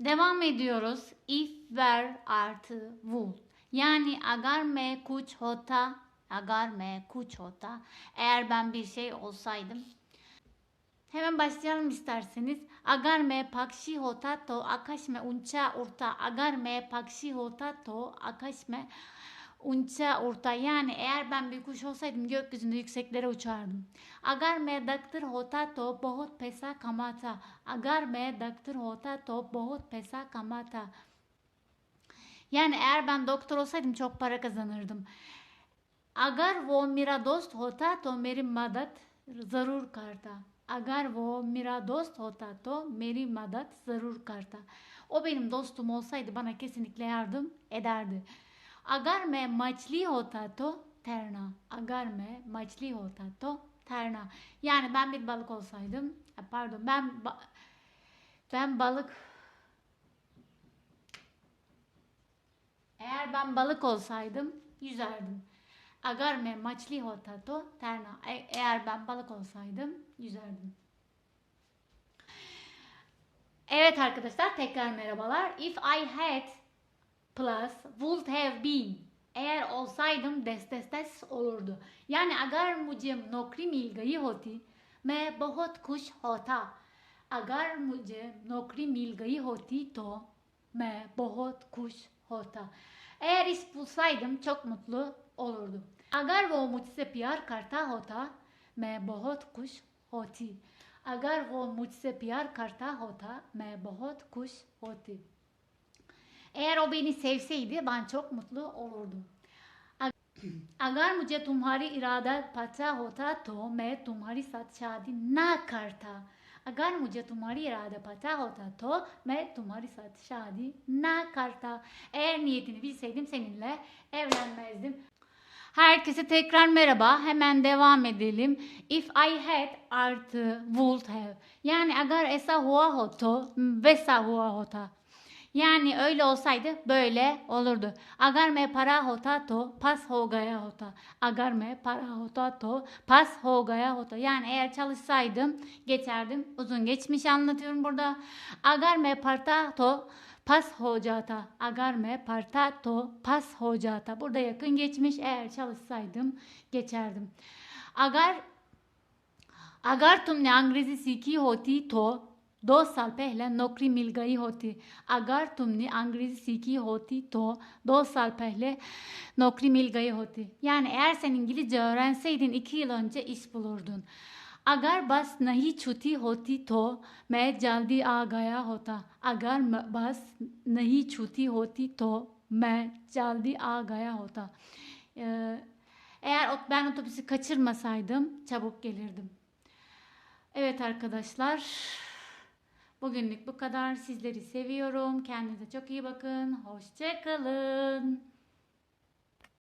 Devam ediyoruz. If, were artı would. Yani agar me kuch hota, agar me kuch hota. Eğer ben bir şey olsaydım. Hemen başlayalım isterseniz. Agar me pakshi hota to akash me uncha urta. Agar me pakshi hota to akash me uncha urta. Yani eğer ben bir kuş olsaydım gökyüzünde yükseklere uçardım. Agar me daktar hota to bahut pesa kamata. Agar me daktar hota to bahut pesa kamata. Yani eğer ben doktor olsaydım çok para kazanırdım. Agar wo mera dost hota to meri madat zarur karta. Agar wo mera dost hota to meri madat zarur karta. O benim dostum olsaydı bana kesinlikle yardım ederdi. Agar मैं मछली होता तो तैरना agar मैं मछली होता तो तैरना yani ben bir balık olsaydım e, pardon ben ba- ben balık eğer ben balık olsaydım yüzerdim agar मैं मछली होता तो तैरना E- eğer ben balık olsaydım yüzerdim Evet arkadaşlar tekrar merhabalar. If I had plus would have been. Eğer olsaydım des des des olurdu. Yani अगर मुझे नौकरी मिल गई होती मैं बहुत खुश होता अगर मुझे नौकरी मिल गई होती तो मैं बहुत खुश होता eğer iş bulsaydım çok mutlu olurdum अगर वो मुझसे प्यार करता होता मैं बहुत खुश होती अगर वो मुझसे प्यार करता होता मैं बहुत खुश होती eğer o beni sevseydi ben çok mutlu olurdum. अगर मुझे तुम्हारी इरादा पता होता तो मैं तुम्हारी साथ शादी ना करता अगर मुझे तुम्हारी इरादा पता होता तो मैं तुम्हारी साथ शादी ना करता eğer niyetini bilseydim seninle evlenmezdim Herkese tekrar merhaba. Hemen devam edelim. If I had artı would have. Yani agar esa hua hoto vesa hua hota. Yani öyle olsaydı böyle olurdu. Agar me para hota to pas ho gaya hota. Agar me para hota to pas ho gaya hota. Yani eğer çalışsaydım geçerdim. Uzun geçmiş anlatıyorum burada. Agar me parta to pas ho jata. Agar me parta to pas ho jata. Burada yakın geçmiş. Eğer çalışsaydım geçerdim. Agar अगर तुमने अंग्रेजी सीखी होती तो दो साल पहले नौकरी मिल गई होती अगर तुमने अंग्रेजी सीखी होती तो दो साल पहले nokri mil gayi hoti. Yani eğer sen İngilizce öğrenseydin iki yıl önce iş bulurdun. अगर बस नहीं छुट्टी होती तो मैं जल्दी आ गया होता अगर म- बस नहीं छुट्टी होती तो मैं जल्दी आ गया होता Ee, eğer ot- ben otobüsü kaçırmasaydım çabuk gelirdim. Evet arkadaşlar. Bugünlük bu kadar. Sizleri seviyorum. Kendinize çok iyi bakın. Hoşçakalın.